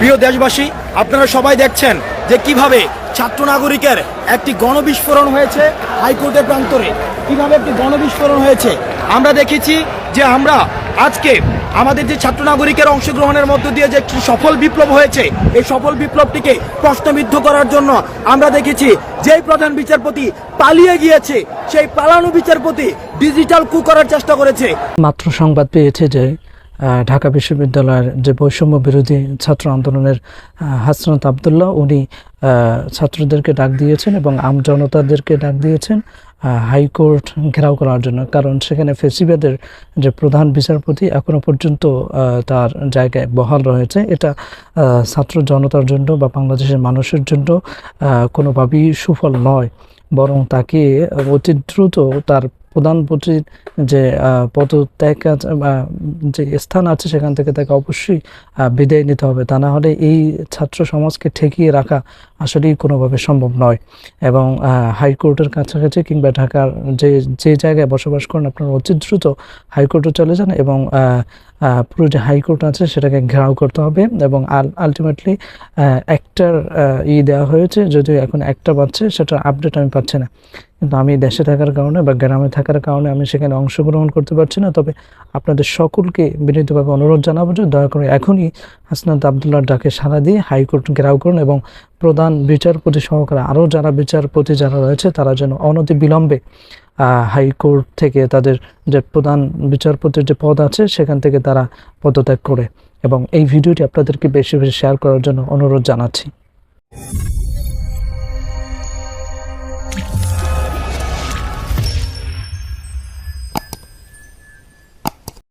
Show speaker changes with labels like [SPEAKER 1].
[SPEAKER 1] প্রিয় দেশবাসী আপনারা সবাই দেখছেন যে কীভাবে ছাত্র নাগরিকের একটি গণবিস্ফোরণ হয়েছে হাইকোর্টের প্রান্তরে। কীভাবে একটি গণবিস্ফোরণ হয়েছে? আমরা দেখেছি যে আমরা আজকে আমাদের যে ছাত্র নাগরিকের অংশগ্রহণের মধ্য দিয়ে যে একটি সফল বিপ্লব হয়েছে এই সফল বিপ্লবটিকে প্রশ্নবিদ্ধ করার জন্য আমরা দেখেছি যেই প্রধান বিচারপতি পালিয়ে গিয়েছে সেই পালানো বিচারপতি ডিজিটাল কু করার চেষ্টা করেছে।
[SPEAKER 2] মাত্র সংবাদ পেয়েছে যে ঢাকা বিশ্ববিদ্যালয়ের যে বৈষম্য বিরোধী ছাত্র আন্দোলনের হাসনাত আবদুল্লাহ, উনি ছাত্রদেরকে ডাক দিয়েছেন এবং আম জনতাদেরকে ডাক দিয়েছেন হাইকোর্ট ঘেরাও করার জন্য। কারণ সেখানে ফেসিবাদের যে প্রধান বিচারপতি এখনও পর্যন্ত তার জায়গায় বহাল রয়েছে। এটা ছাত্র জনতার জন্য বা বাংলাদেশের মানুষের জন্য কোনোভাবেই সুফল নয়। বরং তাকে অতি দ্রুত তার প্রধানমন্ত্রীর যে পদত্যাগ যে স্থান আছে সেখান থেকে তাকে অবশ্যই বিদায় নিতে হবে। তা না হলে এই ছাত্র সমাজকে ঠেকিয়ে রাখা আসলেই কোনোভাবে সম্ভব নয়। এবং হাইকোর্টের কাছাকাছি কিংবা ঢাকার যে যে জায়গায় বসবাস করেন আপনারা অতি দ্রুত হাইকোর্টে চলে যান এবং পুরো যে হাইকোর্ট আছে সেটাকে ঘেরাও করতে হবে এবং আলটিমেটলি একটার ই দেওয়া হয়েছে যদিও এখন একটা পাচ্ছে সেটা আপডেট আমি পাচ্ছি না। কিন্তু আমি দেশে থাকার কারণে বা গ্রামে থাকার কারণে আমি সেখানে অংশগ্রহণ করতে পারছি না। তবে আপনাদের সকলকে বিনীতভাবে অনুরোধ জানাব যে দয়া করে এখনই হাসনাত আবদুল্লাহ ডাকে সাড়া দিয়ে হাইকোর্ট ঘেরাও করুন এবং প্রধান বিচারপতি সহকারে আরও যারা বিচারপতি যারা রয়েছে, তারা যেন অনতি বিলম্বে হাইকোর্ট থেকে তাদের যে প্রধান বিচারপতির যে পদ আছে, সেখান থেকে তারা পদত্যাগ করে। এবং এই ভিডিওটি আপনাদেরকে বেশি বেশি শেয়ার করার জন্য অনুরোধ জানাচ্ছি।